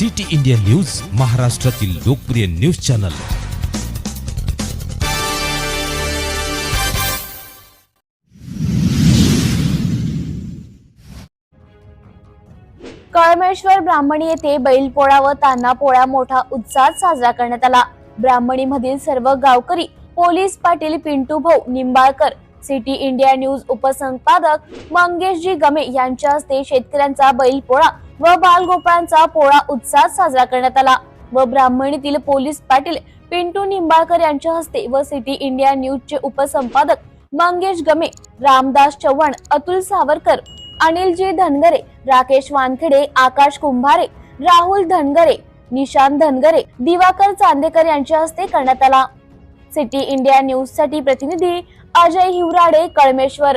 City India news महाराष्ट्रातील लोकप्रिय news channel. Kalmeshwar ब्राह्मणी येथे बैलपोळा व तान्हा पोळा मोठा उत्साहात साजरा करण्यात आला. ब्राह्मणी मधील सर्व गावकरी पोलीस पाटील पिंटू भाऊ निंबाळकर सिटी इंडिया न्यूज उपसंपादक मंगेशजी गमे यांच्या हस्ते शेतकऱ्यांचा बैलपोळा व बालगोपाळांचा पोळा उत्साहात साजरा करण्यात आला. व ब्राह्मणीतील पोलीस पाटील पिंटू निंबाळकर यांच्या हस्ते व सिटी इंडिया न्यूजचे उपसंपादक मंगेश गमे रामदास चव्हाण अतुल सावरकर अनिलजी धनगरे राकेश वानखेडे आकाश कुंभारे राहुल धनगरे निशांत धनगरे दिवाकर चांदेकर यांच्या हस्ते करण्यात आला. सिटी इंडिया न्यूजसाठी प्रतिनिधी अजय हिवराडे कळमेश्वर.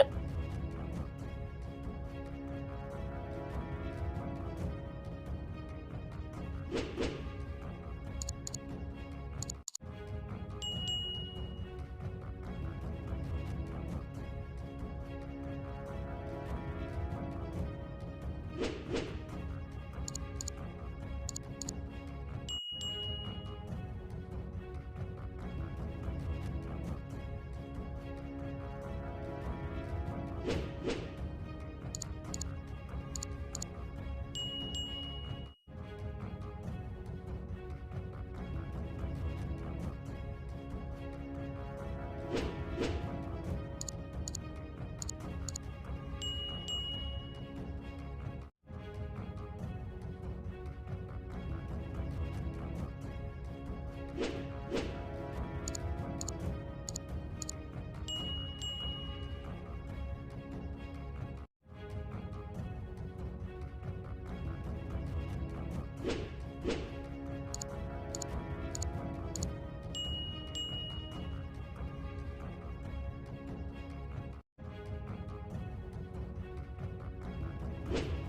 you.